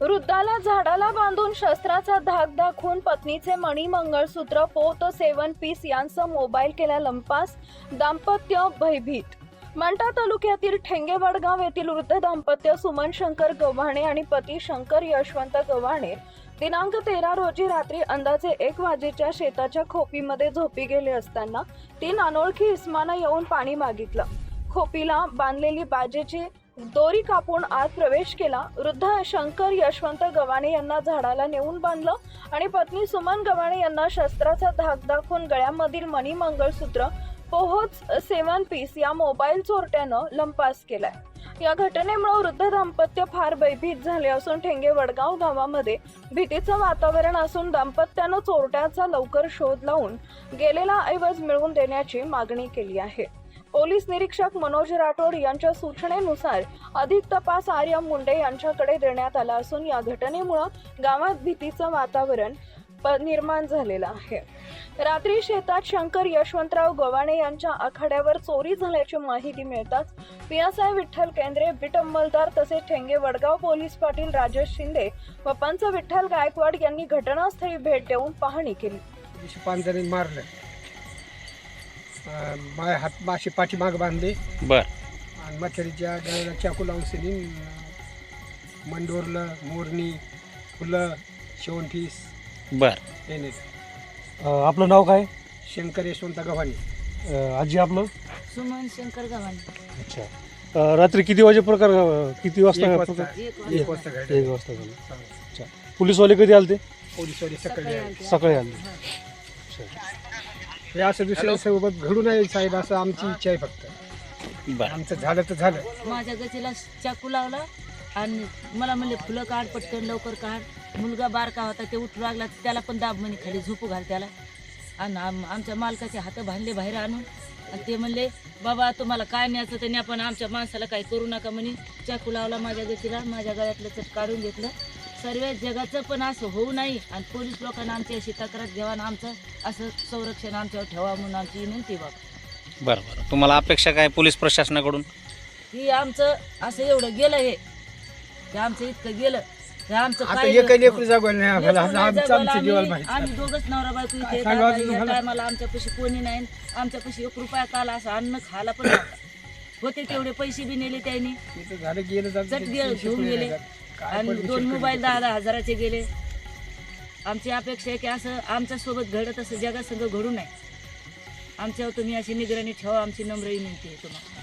वृद्धाला झाडाला बांधून शस्त्राचा धाक दाखवून पत्नीचे मणी मंगळसूत्र पोत सेवन पीस यांचा मोबाईल केला लंपास दाम्पत्य भयभीत. मंठा तालुक्यातील ठेंगे वडगाव येथील वृद्ध दाम्पत्य सुमन शंकर गव्हाणे आणि पती शंकर यशवंत गव्हाणे दिनांक तेरा रोजी रात्री अंदाजे एक वाजेच्या शेताच्या खोपीमध्ये झोपी गेले असताना तीन अनोळखी इस्मानं येऊन पाणी मागितलं. खोपीला बांधलेली बाजेची दोरी कापून आत प्रवेश केला. वृद्ध शंकर यशवंत गवाणे यांना झाडाला नेऊन बांधलं आणि पत्नी सुमन गवाणे यांना शस्त्राचा धाक दाखवून गळ्यामधील मणी मंगळसूत्र पोहोच सेवन पीस या मोबाईल चोरट्यानं लंपास केलाय. या घटनेमुळे वृद्ध दाम्पत्य फार भयभीत झाले असून ठेंगे वडगाव गावामध्ये भीतीचं वातावरण असून दाम्पत्यानं चोरट्याचा लवकर शोध लावून गेलेला ऐवज मिळवून देण्याची मागणी केली आहे. पोलीस निरीक्षक मनोज राठोड यांच्या सूचनेनुसार अधिक तपास आर्यम मुंडे यांच्याकडे देण्यात आला असून या घटनेमुळं गावात भीतीचं वातावरण निर्माण झालेलं आहे. रात्री शेतात शंकर यशवंतराव गव्हाणे यांच्या आखाड्यावर चोरी झाल्याची माहिती मिळताच पियासाहेब विठ्ठल केंद्रे बिट अंमलदार तसेच ठेंगे वडगाव पोलीस पाटील राजेश शिंदे व पंच विठ्ठल गायकवाड यांनी घटनास्थळी भेट देऊन पाहणी केली. मारलं माय हात माशी पाठीमाग बांधले. बर. आणि मच्छरीच्या गळ्याला चाकू लावून सिनी मंडोरलं मोरणी फुलं शेवंठीस बर. हे नाही अ, आपलं नाव काय? शंकर यशवंत गव्हाणे. अ, आजी आपलं? सुमन शंकर गव्हाणे. अच्छा. अ, रात्री किती वाजे प्रकार अ, किती वाजता एक वाजता. प्रकार- एक एक वाजता. वाजता एक वाजता झालं अच्छा. पोलीसवाले कधी आलते? पोलीसवाले सकाळी सकाळी आले. सकाळी आले. अच्छा. हे असं दुसऱ्या सोबत घडू नये साहेब असं आमची इच्छा आहे फक्त. बर. आमचं झालं तर झालं. माझ्या गचीला चाकू लावला आणि मला म्हणले फुलं काढ पटकन लवकर काढ. मुलगा बारका होता ते उठू लागला त्याला पण दाब म्हणे खाली झोपू घाल त्याला. आणि आम- आमच्या मालकाचे हात बांधले बाहेर आणून. आणि ते म्हणले बाबा तुम्हाला काय न्यायचं ते न्या पण आमच्या माणसाला काही करू नका म्हणे. चाकू लावला माझ्या गचीला माझ्या गळ्यातलं चट काढून घेतलं. सर्व जगाचं पण असं होऊ नाही. आणि पोलीस लोकांना आमची अशी तक्रार घ्यावा आणि आमचं असं संरक्षण आमच्यावर ठेवा म्हणून आमची विनंती बाबा बर बर. तुम्हाला अपेक्षा काय पोलीस प्रशासनाकडून? की आमचं असं एवढं गेलं हे. ते आमचं इतकं गेलं. हे आमचं आता काय एकही लेकरू जागवलं नाही आम्हाला लेकरं नाही आमचं जगवायला आमचं जीवाला आम्ही माहिती आम्ही दोघच नवरा बायको इथे आता या. टायमाला आमच्यापाशी कोणी नाही. आमच्यापाशी एक रुपया काला असं अन्न खायला पण नव्हता. होते तेवढे पैसे बी नेले त्यांनी. इथं झालं गेलं जातं. चट गेलं, पैसे घेऊन गेले. आणि दोन मोबाईल? दहा दहा हजाराचे गेले. आमची अपेक्षा आहे की असं आमच्यासोबत घडत असं जगासंग घडू नये. आमच्यावर तुम्ही अशी निगराणी ठेवा आमची नम्र विनंती आहे तुम्हाला.